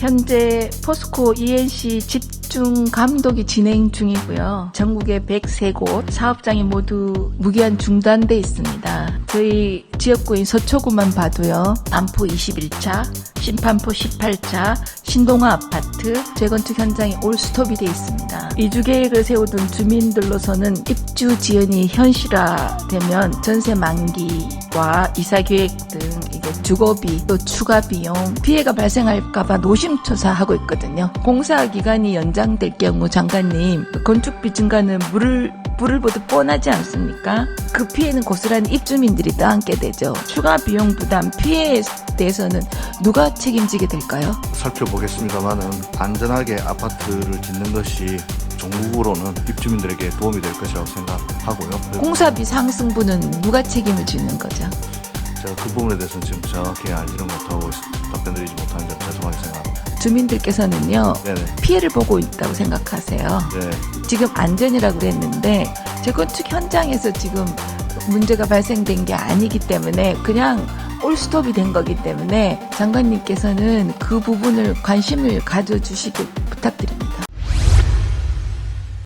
현재 포스코 ENC 집중 감독이 진행 중이고요. 전국의 103곳 사업장이 모두 무기한 중단돼 있습니다. 저희 지역구인 서초구만 봐도요. 안포 21차, 신판포 18차, 신동아 아파트 재건축 현장이 올스톱이 돼 있습니다. 이주 계획을 세우던 주민들로서는 입주 지연이 현실화되면 전세 만기와 이사 계획 등 주거비 또 추가 비용 피해가 발생할까봐 노심초사하고 있거든요. 공사 기간이 연장될 경우 장관님 건축비 증가는 물을 불을 보듯 뻔하지 않습니까? 그 피해는 고스란히 입주민들이 떠안게 되죠. 추가 비용 부담 피해에 대해서는 누가 책임지게 될까요? 살펴보겠습니다만은 안전하게 아파트를 짓는 것이 전국으로는 입주민들에게 도움이 될 것이라고 생각하고요. 공사비 상승분은 누가 책임을 지는 거죠? 제가 그 부분에 대해서는 지금 정확히 알지는 못하고 있- 답변드리지 못하는 점 죄송하게 생각합니다. 주민들께서는요 네네. 피해를 보고 있다고 생각하세요. 네. 지금 안전이라고 그랬는데 재건축 현장에서 지금 문제가 발생된 게 아니기 때문에 그냥 올스톱이 된 거기 때문에 장관님께서는 그 부분을 관심을 가져주시길 부탁드립니다.